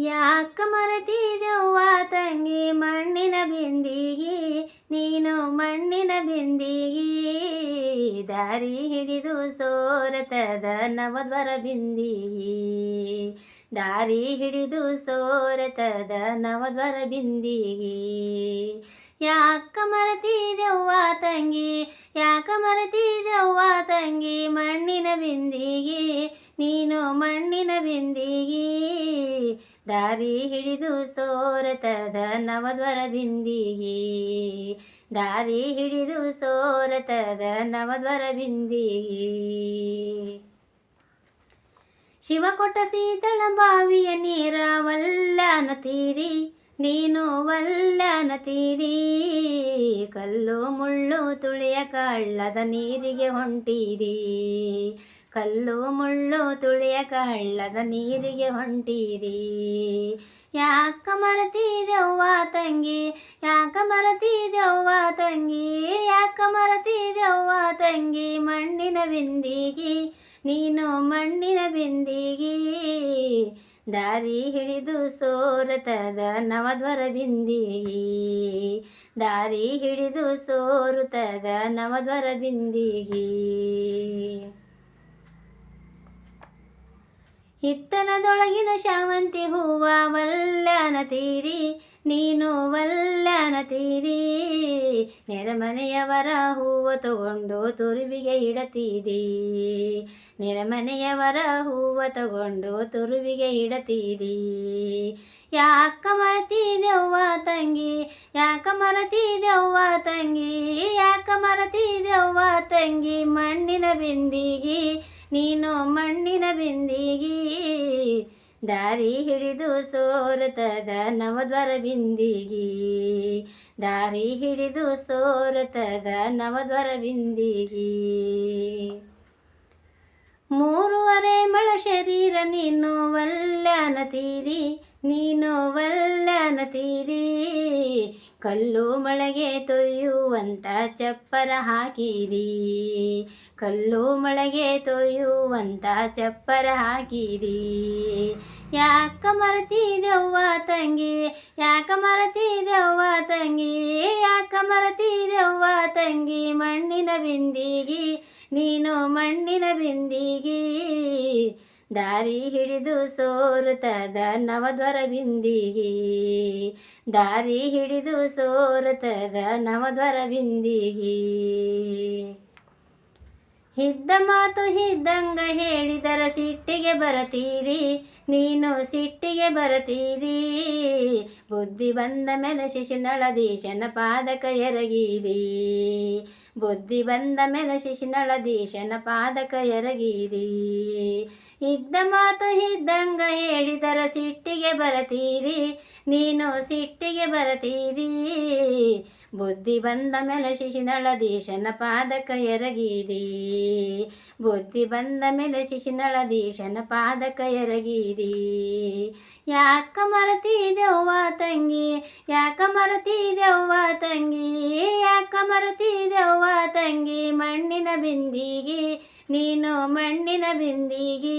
ಯಾಕ ಮರೆತಿದೆವ್ವ ತಂಗಿ ಮಣ್ಣಿನ ಬಿಂದಿಗೆ, ನೀನು ಮಣ್ಣಿನ ಬಿಂದಿಗೆ. ದಾರಿ ಹಿಡಿದು ಸೋರತದ ನವದ್ವರ ಬಿಂದಿಗೆ. ದಾರಿ ಹಿಡಿದು ಸೋರತದ ನವದ್ವರ ಬಿಂದಿಗೆ. ಯಾಕ ಮರೆತಿದೆವ್ವ ತಂಗಿ, ಯಾಕ ಮರೆತಿದೆವ್ವ ತಂಗಿ ಮಣ್ಣಿನ ಬಿಂದಿಗೆ. ನೀನು ಮಣ್ಣಿನ ಬಿಂದಿಗೆ, ದಾರಿ ಹಿಡಿದು ಸೋರತದ ನವದ್ವರ ಬಿಂದಿಗೆ. ದಾರಿ ಹಿಡಿದು ಸೋರತದ ನವದ್ವರ ಬಿಂದಿಗಿ. ಶಿವ ಕೊಟ್ಟ ಸೀತಳ ಬಾವಿಯ ನೀರ ವಲ್ಲನ ತೀರಿ, ನೀನು ವಲ್ಲನ ತೀರಿ. ಕಲ್ಲು ಮುಳ್ಳು ತುಳಿಯ ಕಳ್ಳದ ನೀರಿಗೆ ಹೊಂಟಿರಿ. ಕಲ್ಲು ಮುಳ್ಳು ತುಳಿಯ ಕಳ್ಳದ ನೀರಿಗೆ ಹೊಂಟೀರಿ. ಯಾಕ ಮರತಿದೆವ್ವ ತಂಗಿ? ಯಾಕ ಮರತಿದೆವ್ವ ತಂಗಿ? ಯಾಕ ಮರತಿದೆವ್ವ ತಂಗಿ? ಮಣ್ಣಿನ ಬಿಂದಿಗೆ, ನೀನು ಮಣ್ಣಿನ ಬಿಂದಿಗೆ. ದಾರಿ ಹಿಡಿದು ಸೋರುತ್ತದ ನವದ್ವರ ಬಿಂದಿಗೆ. ದಾರಿ ಹಿಡಿದು ಸೋರುತ್ತದ ನವದ್ವರ ಬಿಂದಿಗೆ. ಹಿತ್ತಲದೊಳಗಿನ ಶಾವಂತಿ ಹೂವ ವಲ್ಲನ ತೀರಿ, ನೀನು ವಲ್ಲನ ತೀರಿ. ನೆರೆಮನೆಯವರ ಹೂವ ತಗೊಂಡು ತುರುವಿಗೆ ಇಡತೀರಿ. ನೆರೆಮನೆಯವರ ಹೂವ ತಗೊಂಡು ತುರುವಿಗೆ ಇಡತೀರಿ. ಯಾಕ ಮರತಿದೆವ್ವ ತಂಗಿ? ಯಾಕ ಮರತಿದೆವ್ವ ತಂಗಿ? ಯಾಕ ಮರತಿದೆವ್ವ ತಂಗಿ? ಮಣ್ಣಿನ ಬಿಂದಿಗೆ ನೀನು ಮಣ್ಣಿನ ಬಿಂದಿಗೆ ದಾರಿ ಹಿಡಿದು ಸೋರುತ್ತದ ನವದ್ವರ ಬಿಂದಿಗೆ. ದಾರಿ ಹಿಡಿದು ಸೋರುತ್ತದ ನವದ್ವರ ಬಿಂದಿಗೆ. ಮೂರುವರೆ ಮಳ ಶರೀರ ನೀನು ವಲ್ಲನ ತೀರಿ, ನೀನು ವಲ್ಲನ ತೀರಿ. ಕಲ್ಲು ಮಳೆಗೆ ತೊಯ್ಯುವಂತ ಚಪ್ಪರ ಹಾಕಿರಿ. ಕಲ್ಲು ಮಳೆಗೆ ತೊಯ್ಯುವಂತ ಚಪ್ಪರ ಹಾಕಿರಿ. ಯಾಕ ಮರತಿದೆವ್ವ ತಂಗಿ? ಯಾಕ ಮರತಿದೆವ್ವ ತಂಗಿ? ಯಾಕ ಮರತಿದೆವ್ವ ತಂಗಿ? ಮಣ್ಣಿನ ಬಿಂದಿಗೆ ನೀನು ಮಣ್ಣಿನ ಬಿಂದಿಗೆ ದಾರಿ ಹಿಡಿದು ಸೋರುತದ ನವದ್ವರ ಬಿಂದಿಗೆ ದಾರಿ ಹಿಡಿದು ಸೋರುತದ ನವದ್ವರ ಬಿಂದಿಗೆ ಹಿದ್ದ ಮಾತು ಹಿದ್ದಂಗ ಹೇಳಿದರ ಸಿಟ್ಟಿಗೆ ಬರತೀರಿ, ನೀನು ಸಿಟ್ಟಿಗೆ ಬರತೀರಿ. ಬುದ್ಧಿ ಬಂದ ಮೇಲೆ ಶಿಶುನಳ ದೇಶನ ಪಾದಕ ಎರಗಿರಿ. ಬುದ್ಧಿ ಬಂದ ಮೇಲೆ ಶಿಶಿನಳದೀಶನ ಪಾದಕ ಎರಗಿರಿ ಇದ್ದ ಮಾತು ಇದ್ದಂಗ ಹೇಳಿದರ ಸಿಟ್ಟಿಗೆ ಬರತೀರಿ, ನೀನು ಸಿಟ್ಟಿಗೆ ಬರತೀರಿ. ಬುದ್ಧಿ ಬಂದ ಮೇಲೆ ಶಿಶಿನಳದೀಶನ ಪಾದಕ ಎರಗಿರಿ ಬುದ್ಧಿ ಬಂದ ಮೇಲೆ ಶಿಶಿನಳದೀಶನ ಪಾದಕ ಎರಗಿರಿ ಯಾಕ ಮರತಿದೆವ್ವ ತಂಗಿ, ಯಾಕ ಯಾಕ ಮರತಿದೆವ್ವ ತಂಗಿ, ಮಣ್ಣಿನ ಬಿಂದಿಗೆ, ನೀನು ಮಣ್ಣಿನ ಬಿಂದಿಗೆ.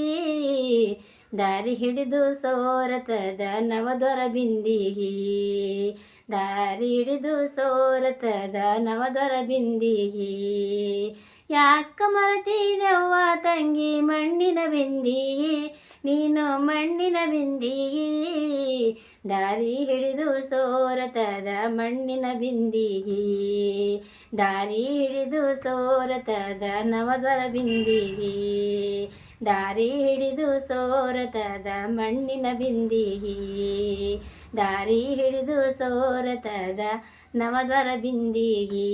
ದಾರಿ ಹಿಡಿದು ಸೋರತದ ನವದೊರ ಬಿಂದಿಗೆ. ದಾರಿ ಹಿಡಿದು ಸೋರತದ ನವದೊರ ಬಿಂದಿಗೆ. ಯಾಕ ಮರತಿದೆವ್ವ ತಂಗಿ ಮಣ್ಣಿನ ಬಿಂದಿಗೆ ನೀನು ಮಣ್ಣಿನ ಬಿಂದಿಗೆ ದಾರಿ ಹಿಡಿದು ಸೋರತದ ಮಣ್ಣಿನ ಬಿಂದಿಗೆ ದಾರಿ ಹಿಡಿದು ಸೋರತದ ನವದ್ವರ ಬಿಂದಿಗೆ ದಾರಿ ಹಿಡಿದು ಸೋರತದ ಮಣ್ಣಿನ ಬಿಂದಿಗೆ ದಾರಿ ಹಿಡಿದು ಸೋರತದ ನವದ್ವರ ಬಿಂದಿಗೆ